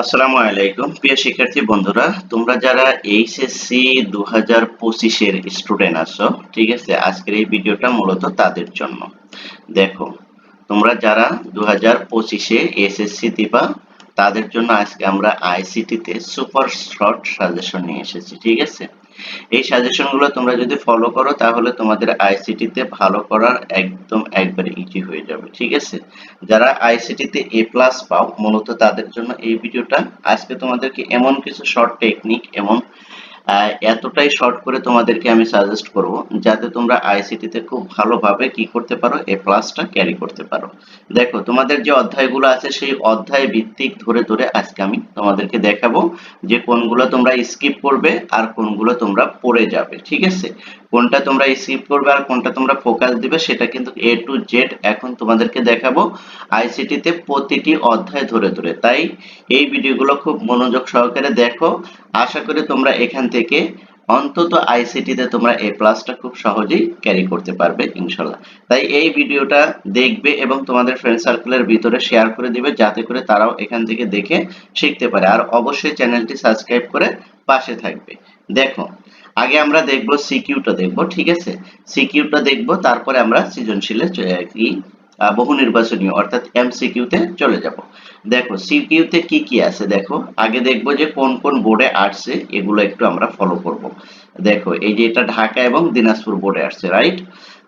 আসসালামু আলাইকুম। প্রিয় শিক্ষার্থী, বন্ধুরা, তোমরা যারা এইচএসসি দু হাজার পঁচিশের স্টুডেন্ট আছো, ঠিক আছে, আজকের এই ভিডিওটা মূলত তাদের জন্য। দেখো, তোমরা যারা দু হাজার পঁচিশে এসএসসি দিবা তাদের জন্য আজকে আমরা আইসিটিতে সুপার শর্ট সাজেশন নিয়ে এসেছি, ঠিক আছে? এই সাজেশনগুলো তোমরা যদি ফলো করো, তাহলে তোমাদের আইসিটিতে ভালো করার একদম একবারে ইজি হয়ে যাবে, ঠিক আছে? যারা আইসিটিতে এ প্লাস পাও, মূলত তাদের জন্য এই ভিডিওটা আজকে তোমাদেরকে এমন কিছু শর্ট টেকনিক এমন এতটাই শর্ট করে তোমাদেরকে আমি সাজেস্ট করব যাতে তোমরা আইসিটিতে খুব ভালোভাবে কি করতে পারো এ প্লাসটা ক্যারি করতে পারো। দেখো, তোমাদের যে অধ্যায়গুলো আছে, সেই অধ্যায় ভিত্তিক ধরে ধরে আজকে আমি তোমাদেরকে দেখাবো যে কোনগুলো তোমরা স্কিপ করবে আর কোনগুলো তোমরা পড়ে যাবে, ঠিক আছে? কোনটা তোমরা স্কিপ করবে আর কোনটা তোমরা ফোকাস দিবে, সেটা কিন্তু এ টু জেড এখন তোমাদেরকে দেখাবো আইসিটিতে প্রতিটি অধ্যায় ধরে ধরে। তাই এই ভিডিওগুলো খুব মনোযোগ সহকারে দেখো। আশা করি তোমরা এখান থেকে অন্তত আইসিটিতে তোমরা এ প্লাসটা খুব সহজেই ক্যারি করতে পারবে, ইনশাল্লাহ। তাই এই ভিডিওটা দেখবে এবং তোমাদের ফ্রেন্ড সার্কেলের ভিতরে শেয়ার করে দিবে, যাতে করে তারাও এখান থেকে দেখে শিখতে পারে। আর অবশ্যই চ্যানেলটি সাবস্ক্রাইব করে পাশে থাকবে। দেখো, আগে আমরা দেখব সিকিউটা দেখব, ঠিক আছে? সিকিউটা দেখব, তারপরে আমরা সৃজনশীলে চ- কি বহু নির্বাচনীয় অর্থাৎ এমসিকিউতে চলে যাব। দেখো সিকিউতে কি কি আছে দেখো? আগে দেখব যে কোন কোন বোর্ডে আসছে, এগুলো একটু আমরা ফলো করব। দেখো, এই যে এটা ঢাকা এবং দিনাজপুর বোর্ডে আসছে রাইট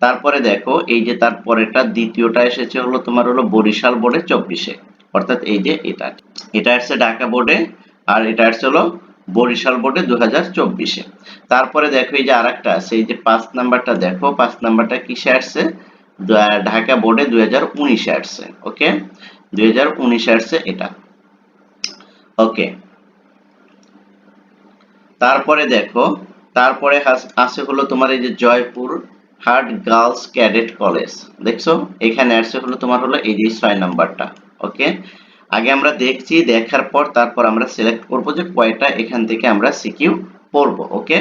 তারপরে দেখো, এই যে তারপরেটা দ্বিতীয়টা এসেছে হলো তোমার হলো বরিশাল বোর্ডে চব্বিশে। অর্থাৎ এই যে এটা। এটা আসছে ঢাকা বোর্ডে, আর এটা আসছে হলো বরিশাল বোর্ডে দু হাজার চব্বিশে। তারপরে দেখো, এই যে আর একটা আছে, এই যে পাঁচ নাম্বারটা, দেখো, পাঁচ নাম্বারটা কিসে আসছে? ঢাকা বোর্ডে দুই হাজার উনিশে ওকে? দুই হাজার উনিশে এটা। ওকে। তারপরে দেখো, তারপরে আছে হলো তোমার এই যে Joypurhat girls cadet college, দেখছ? এখানে আসছে হলো তোমার হলো এই যে ছয় নাম্বারটা, ওকে? আগে আমরা দেখছি, দেখার পর তারপর আমরা সিলেক্ট করব যে কয়টা এখান থেকে আমরা সিকিউ পড়ব ওকে?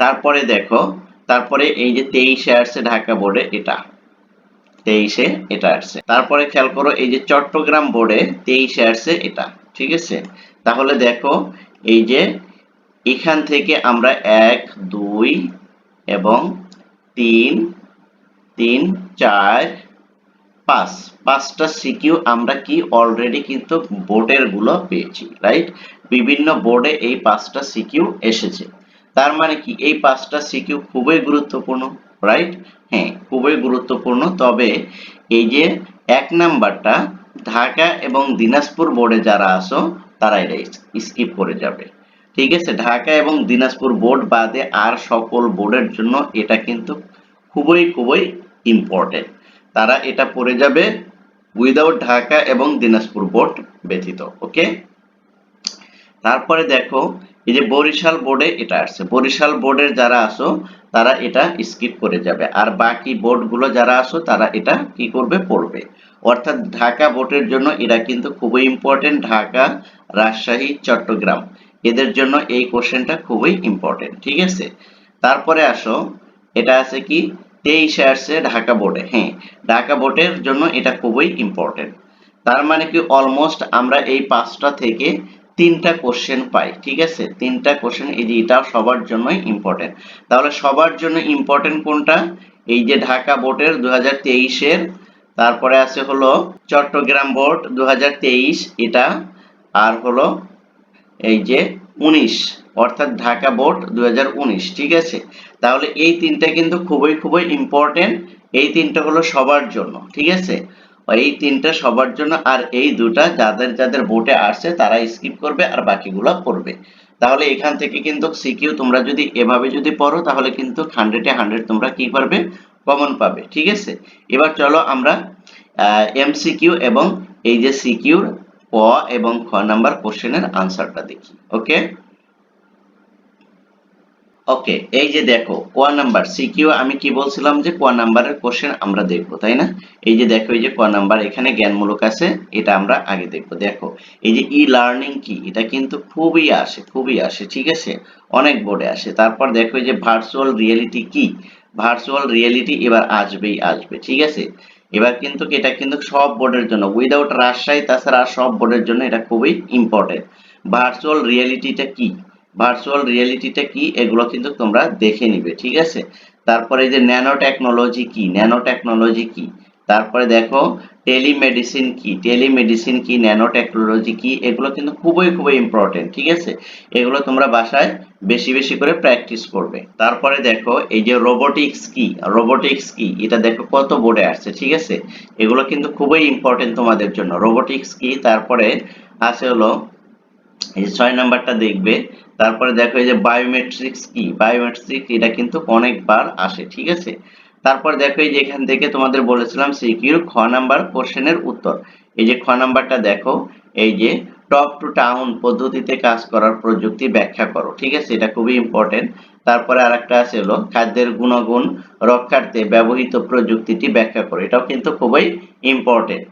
তারপরে দেখো তারপরে এই যে তেইশে আসছে ঢাকা বোর্ডে, এটা। তেইশে এটা আসছে। তারপরে খেয়াল করো, এই যে চট্টগ্রাম বোর্ডে তেইশে আসছে এটা, ঠিক আছে? তাহলে দেখো, এই যে এখান থেকে আমরা এক, দুই এবং তিন তিন, চার, পাঁচ। পাঁচটা সিকিউ আমরা কি অলরেডি কিন্তু বোর্ডেরগুলো পেয়েছি রাইট বিভিন্ন বোর্ডে এই পাঁচটা সিকিউ এসেছে। তার মানে কি? এই পাঁচটা সিকিউ খুবই গুরুত্বপূর্ণ রাইট হ্যাঁ খুবই গুরুত্বপূর্ণ। তবে এই যে এক নাম্বারটা, ঢাকা এবং দিনাজপুর বোর্ডে যারা আসো তারা এটা স্কিপ করে যাবে। ঠিক আছে? ঢাকা এবং দিনাজপুর বোর্ড বাদে আর সকল বোর্ডের জন্য এটা কিন্তু খুবই খুবই ইম্পর্টেন্ট তারা এটা পড়ে যাবে উইদাউট ঢাকা এবং দিনাজপুর বোর্ড ব্যতীত ওকে তারপরে দেখো এই যে বরিশাল বোর্ডে এটা আসছে। বরিশাল বোর্ডের যারা আসো, তারা এটা স্কিপ করে যাবে। আর বাকি বোর্ডগুলো যারা আসো, তারা এটা কি করবে? পড়বে। অর্থাৎ ঢাকা বোর্ডের জন্য এরা কিন্তু খুবই ইম্পর্টেন্ট ঢাকা, রাজশাহী, চট্টগ্রাম। এদের জন্য এই কোশ্চেনটা খুবই ইম্পর্টেন্ট ঠিক আছে? তারপরে আসো, এটা আছে কি? তেইশে আসছে ঢাকা বোর্ডে হ্যাঁ। ঢাকা বোর্ডের জন্য এটা খুবই ইম্পর্টেন্ট তার মানে কি অলমোস্ট আমরা এই পাঁচটা থেকে তিনটা কোশ্চেন পাই, ঠিক আছে? তিনটা কোশ্চেন এই যে এটা সবার জন্যই ইম্পর্টেন্ট তাহলে সবার জন্য ইম্পর্টেন্ট কোনটা? এই যে ঢাকা বোর্ডের দু হাজার তেইশের, তারপরে আছে হলো চট্টগ্রাম বোর্ড দু হাজার তেইশ, এটা, আর হলো এই যে উনিশ, অর্থাৎ ঢাকা বোর্ড দুই হাজার উনিশ, ঠিক আছে? তাহলে এই তিনটা কিন্তু খুবই খুবই ইম্পর্টেন্ট এই তিনটা হলো সবার জন্য, ঠিক আছে? এই তিনটা সবার জন্য আর এই দুটা যাদের যাদের বোর্ডে আসছে তারা স্কিপ করবে আর বাকিগুলো পড়বে তাহলে এখান থেকে কিন্তু সিকিউ তোমরা যদি এভাবে যদি পড়ো তাহলে কিন্তু হান্ড্রেডে হান্ড্রেড তোমরা কি পারবে? কমন পাবে, ঠিক আছে? এবার চলো আমরা এমসিকিউ এবং এই যে সিকিউর ক এবং খ নাম্বার কোশ্চেনের আনসারটা দেখি ওকে ওকে এই যে দেখো ক নাম্বার সিকিউ আমি কি বলছিলাম যে ক নাম্বারের কোশ্চেন আমরা দেখব, তাই না? এই যে দেখো, এই যে ক নাম্বার, এখানে জ্ঞানমূলক আছে, এটা আমরা আগে দেখব। দেখো, এই যে ই লার্নিং কি, এটা কিন্তু খুবই আসে খুবই আসে, ঠিক আছে? অনেক বোর্ডে আসে। তারপর দেখো, এই যে ভার্চুয়াল রিয়েলিটি কি? ভার্চুয়াল রিয়েলিটি এবার আসবেই আসবে, ঠিক আছে? এবার কিন্তু এটা কিন্তু সব বোর্ডের জন্য উইদাউট রাজশাহী, তাছাড়া সব বোর্ডের জন্য এটা খুবই ইম্পর্টেন্ট ভার্চুয়াল রিয়েলিটিটা কি? ভার্চুয়াল রিয়েলিটিটা কি, এগুলো কিন্তু তোমরা দেখে নিবে, ঠিক আছে? তারপরে যে ন্যানো টেকনোলজি কি ন্যানো টেকনোলজি কি? তারপরে দেখো টেলিমেডিসিন কি টেলিমেডিসিন কি ন্যানো টেকনোলজি কি, এগুলো কিন্তু খুবই খুবই ইম্পর্টেন্ট ঠিক আছে? এগুলো তোমরা বাসায় বেশি বেশি করে প্র্যাকটিস করবে। তারপরে দেখো, এই যে রোবোটিক্স কি রোবোটিক্স কি, এটা দেখো কত বোর্ডে আসছে, ঠিক আছে? এগুলো কিন্তু খুবই ইম্পর্টেন্ট তোমাদের জন্য রোবোটিক্স কি, তারপরে আছে হলো এই ছয় নাম্বারটা দেখবে, তারপরে দেখো এই যে বায়োমেট্রিক্স কি? বায়োমেট্রিক এটা কিন্তু অনেকবার আসে, ঠিক আছে? তারপর দেখো এই যে এখান থেকে তোমাদের বলেছিলাম সিকিউর খ নাম্বার কোশ্চেনের উত্তর। এই যে খ নাম্বারটা দেখো, এই যে টপ টু টাউন পদ্ধতিতে কাজ করার প্রযুক্তি ব্যাখ্যা করো, ঠিক আছে? এটা খুবই ইম্পর্টেন্ট তারপরে আরেকটা আছে হলো খাদ্যের গুণগুণ রক্ষার্থে ব্যবহৃত প্রযুক্তিটি ব্যাখ্যা করো। এটাও কিন্তু খুবই ইম্পর্টেন্ট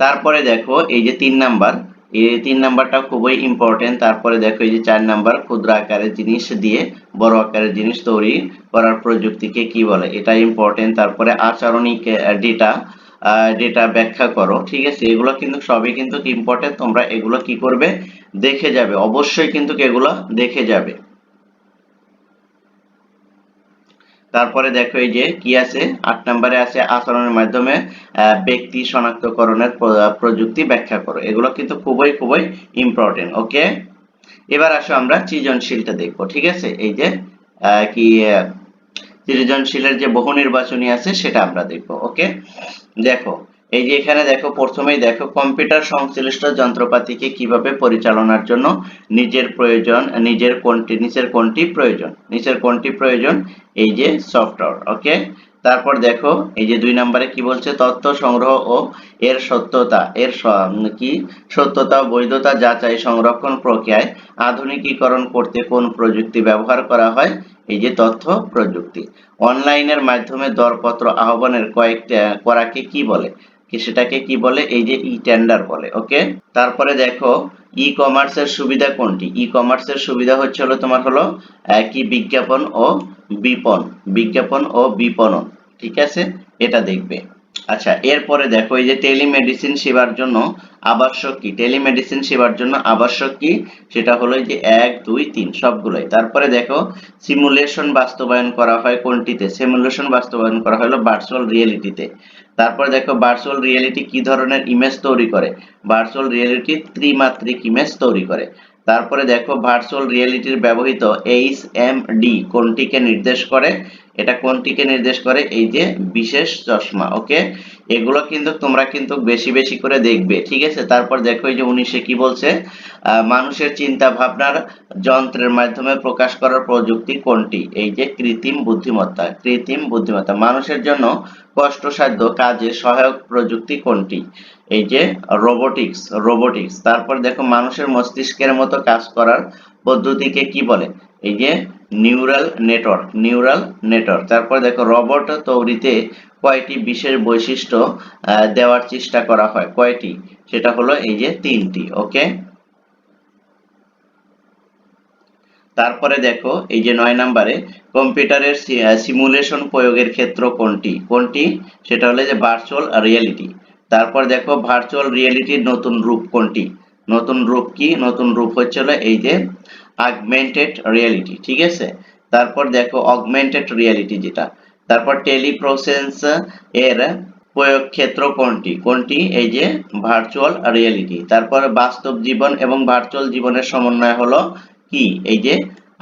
তারপরে দেখো এই যে তিন নাম্বার এই তিন নাম্বারটা খুবই ইম্পর্টেন্ট তারপরে দেখো এই যে চার নাম্বার, ক্ষুদ্র আকারের জিনিস দিয়ে, বড় আকারের জিনিস তৈরি করার প্রযুক্তিকে কি বলে? এটা ইম্পর্টেন্ট তারপরে আচরণিক ডেটা ডেটা ব্যাখ্যা করো, ঠিক আছে? এগুলো কিন্তু সবই কিন্তু ইম্পর্টেন্ট তোমরা এগুলো কি করবে? দেখে যাবে। অবশ্যই কিন্তু এগুলো দেখে যাবে। তারপরে দেখো এই যে কি আছে? আট নম্বরে আছে আচরণের মাধ্যমে ব্যক্তি শনাক্তকরণের প্রযুক্তি ব্যাখ্যা করো। এগুলো কিন্তু খুবই খুবই ইম্পর্টেন্ট ওকে এবার আসো আমরা সৃজনশীলটা দেখব, ঠিক আছে? এই যে কি সৃজনশীলের যে বহু নির্বাচনী আছে সেটা আমরা দেখব ওকে দেখো এই যে এখানে দেখো, প্রথমেই দেখো, কম্পিউটার সংশ্লিষ্ট যন্ত্রপাতিকে কীভাবে পরিচালনার জন্য নিজের প্রয়োজন, নিজের কোনটি, নিচের কোনটি প্রয়োজন, নিচের কোনটি প্রয়োজন, এই যে সফটওয়্যার, ওকে? তারপর দেখো, এই যে দুই নম্বরে কি বলছে, তথ্য সংগ্রহ ও এর সত্যতা, এর কি? সত্যতা বৈধতা যাচাই সংরক্ষণ প্রক্রিয়ায় আধুনিকীকরণ করতে কোন প্রযুক্তি ব্যবহার করা হয়? এই যে তথ্য প্রযুক্তি। অনলাইনের মাধ্যমে দরপত্র আহ্বানের কয়েকটা, করাকে কি বলে? সেটাকে কি বলে? এই যে ই টেন্ডার বলে ওকে তারপরে দেখো ই কমার্সের সুবিধা কোনটি? ই কমার্সের সুবিধা হচ্ছে হলো তোমার হলো একই বিজ্ঞাপন ও বিপণ বিজ্ঞাপন ও বিপণন, ঠিক আছে? এটা দেখবে। আচ্ছা এরপরে দেখো, এই যে টেলিমেডিসিন সেবার জন্য আবশ্যক কি? টেলিমেডিসিন সেবার জন্য আবশ্যক কি? সেটা হলো যে এক, দুই, তিন, সবগুলোই। তারপরে দেখো সিমুলেশন বাস্তবায়ন করা হয় কোনটিতে? সিমুলেশন বাস্তবায়ন করা হলো ভার্চুয়াল রিয়েলিটিতে তারপরে দেখো ভার্চুয়াল রিয়েলিটি কি ধরনের ইমেজ তৈরি করে? ভার্চুয়াল রিয়েলিটি ত্রিমাত্রিক ইমেজ তৈরি করে। তারপরে দেখো ভার্চুয়াল রিয়েলিটির ব্যবহৃত এইচ এম ডি কোনটিকে নির্দেশ করে? এটা কোনটিকে নির্দেশ করে? এই যে বিশেষ চশমা ওকে এগুলো কিন্তু তোমরা কিন্তু বেশি বেশি করে দেখবে, ঠিক আছে? তারপর দেখো এই যে উনিশে কি বলছে? মানুষের চিন্তা ভাবনার যন্ত্রের মাধ্যমে প্রকাশ করার প্রযুক্তি কোনটি? এই যে কৃত্রিম বুদ্ধিমত্তা কৃত্রিম বুদ্ধিমত্তা। মানুষের জন্য কষ্টসাধ্য কাজে সহায়ক প্রযুক্তি কোনটি? এই যে রোবোটিক্স রোবোটিক্স তারপর দেখো, মানুষের মস্তিষ্কের মতো কাজ করার পদ্ধতিকে কি বলে? এই যে নিউরাল নেটওয়ার্ক নিউরাল নেটওয়ার্ক তারপর দেখো রবট তৈরিতে কয়টি বিশেষ বৈশিষ্ট্য দেওয়ার চেষ্টা করা হয়? কয়টি? সেটা হলো এই যে, তিনটি, ওকে? তারপরে দেখো, এই যে, নয় নম্বরে কম্পিউটারের সিমুলেশন প্রয়োগের ক্ষেত্র কোনটি? কোনটি? সেটা হলো যে ভার্চুয়াল রিয়েলিটি তারপর দেখো ভার্চুয়াল রিয়েলিটির নতুন রূপ কোনটি? নতুন রূপ কি? নতুন রূপ হচ্ছে এই যে আগমেন্টেড রিয়েলিটি ঠিক আছে? তারপর দেখো অগমেন্টেড রিয়েলিটি যেটা। তারপর টেলিপ্রসেন্স এর প্রয়োগ ক্ষেত্র কোনটি? কোনটি? এই যে ভার্চুয়াল রিয়েলিটি তারপর বাস্তব জীবন এবং ভার্চুয়াল জীবনের সমন্বয় হলো কি? এই যে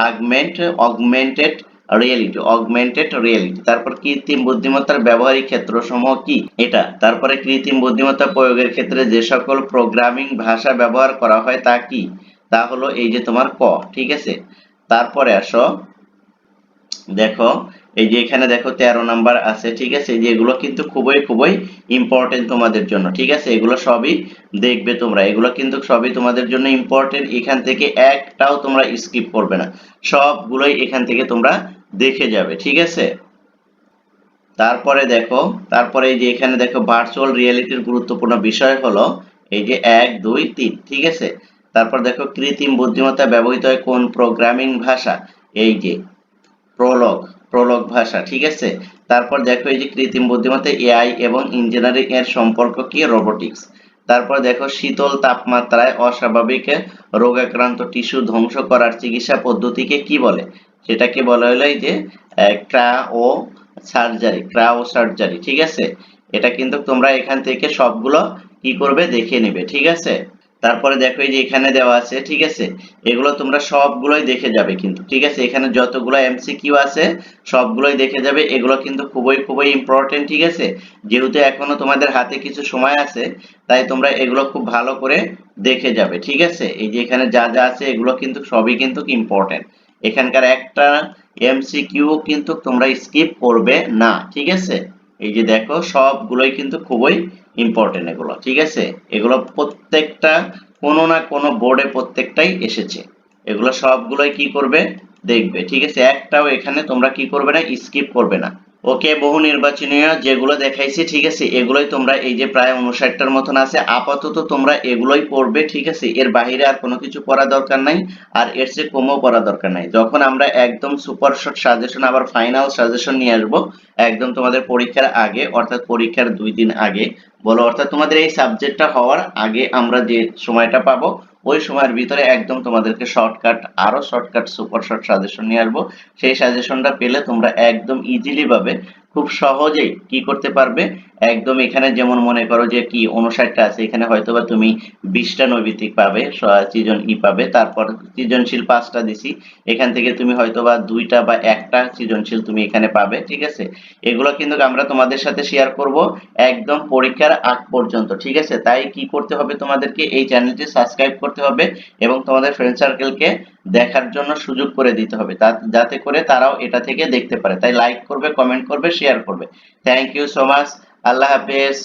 augment augmented reality augmented reality তারপর কৃত্রিম বুদ্ধিমত্তার ব্যবহারিক ক্ষেত্র সমূহ কি? এটা। তারপরে কৃত্রিম বুদ্ধিমত্তা প্রয়োগের ক্ষেত্রে যে সকল প্রোগ্রামিং ভাষা ব্যবহার করা হয় তা কি? তা হলো এই যে তোমার ক, ঠিক আছে? তারপরে আসো। দেখো, এই যে এখানে দেখো তেরো নাম্বার আছে, ঠিক আছে? যে এগুলো কিন্তু খুবই খুবই ইম্পর্টেন্ট তোমাদের জন্য, ঠিক আছে? এগুলো সবই দেখবে তোমরা। এগুলো কিন্তু সবই তোমাদের জন্য ইম্পর্টেন্ট এখান থেকে একটাও তোমরা স্কিপ করবে না। সবগুলোই এখান থেকে তোমরা দেখে যাবে, ঠিক আছে? তারপরে দেখো, তারপরে এই যে এখানে দেখো ভার্চুয়াল রিয়েলিটির গুরুত্বপূর্ণ বিষয় হলো এই যে এক, দুই, তিন, ঠিক আছে? তারপর দেখো কৃত্রিম বুদ্ধিমত্তা ব্যবহৃত হয় কোন প্রোগ্রামিং ভাষা? এই যে প্রলগ প্রলগ ভাষা, ঠিক আছে? তারপর দেখো এই যে কৃত্রিম বুদ্ধিমত্তা এআই এবং ইঞ্জিনিয়ারিং এর সম্পর্ক কি? রোবোটিক্স তারপর দেখো শীতল তাপমাত্রায় অস্বাভাবিক রোগাক্রান্ত টিস্যু ধ্বংস করার চিকিৎসা পদ্ধতিকে কি বলে? সেটাকে বলা হলো এই যে ক্রা ও সার্জারি, ক্রা ও সার্জারি, ঠিক আছে? এটা কিন্তু তোমরা এখান থেকে সবগুলো কি করবে দেখে নেবে, ঠিক আছে? তারপরে দেখো এই যে এখানে দেওয়া আছে, ঠিক আছে? এগুলো তোমরা সবগুলোই দেখে যাবে কিন্তু, ঠিক আছে? এখানে যতগুলো এমসিকিউ আছে, সবগুলোই দেখে যাবে। এগুলো কিন্তু খুবই খুবই ইম্পর্টেন্ট ঠিক আছে? যেহেতু এখনও তোমাদের হাতে কিছু সময় আছে, তাই তোমরা এগুলো খুব ভালো করে দেখে যাবে, ঠিক আছে? এই যে এখানে যা যা আছে, এগুলো কিন্তু সবই কিন্তু ইম্পর্টেন্ট এখানকার একটা এমসিকিউ কিন্তু তোমরা স্কিপ করবে না, ঠিক আছে? এই যে দেখো, সবগুলোই কিন্তু খুবই ইম্পর্টেন্ট এগুলো, ঠিক আছে? এগুলো প্রত্যেকটা কোনো না কোনো বোর্ডে প্রত্যেকটাই এসেছে। এগুলো সবগুলোই কি করবে? দেখবে, ঠিক আছে? একটাও এখানে তোমরা কি করবে না স্কিপ করবে না। ওকে বহু নির্বাচনীয় যেগুলো দেখাইছি, ঠিক আছে, এগুলোই তোমরা এই যে প্রায় উনষাটটার মতন আছে, আপাতত তোমরা এগুলোই পড়বে, ঠিক আছে, এর বাহিরে আর কোনো কিছু পড়া দরকার নাই, আর এর চেয়ে কমও পড়া দরকার নাই। যখন আমরা একদম সুপার শর্ট সাজেশন, আবার ফাইনাল সাজেশন নিয়ে আসব, একদম তোমাদের পরীক্ষার আগে, অর্থাৎ পরীক্ষার দুই দিন আগে বলো, অর্থাৎ তোমাদের এই সাবজেক্টটা হওয়ার আগে আমরা যে সময়টা পাবো, ওই সময়ের ভিতরে একদম তোমাদেরকে শর্টকাট আরও শর্টকাট সুপার শর্ট সাজেশন নিয়ে আসব। সেই সাজেশনটা পেলে তোমরা একদম ইজিলি ভাবে খুব সহজেই কি করতে পারবে? একদম এখানে যেমন মনে করো যে কি উনষাটটা আছে, এখানে হয়তোবা তুমি বিশটা নৈবিতিক পাবে সৃজন ই পাবে, তারপর সৃজনশীল পাঁচটা দিছি। এখান থেকে তুমি হয়তোবা দুইটা বা একটা সৃজনশীল তুমি এখানে পাবে, ঠিক আছে? এগুলো কিন্তু আমরা তোমাদের সাথে শেয়ার করব একদম পরীক্ষার আগ পর্যন্ত, ঠিক আছে? তাই কি করতে হবে তোমাদেরকে এই চ্যানেলটি সাবস্ক্রাইব করতে হবে এবং তোমাদের ফ্রেন্ড সার্কেলকে দেখার জন্য সুযোগ করে দিতে হবে। যাতে করে তারাও এটা থেকে দেখতে পারে। তাই লাইক করবে কমেন্ট করবে শেয়ার করবে। থ্যাংক ইউ সো মাচ আল্লাহ হাফেজ।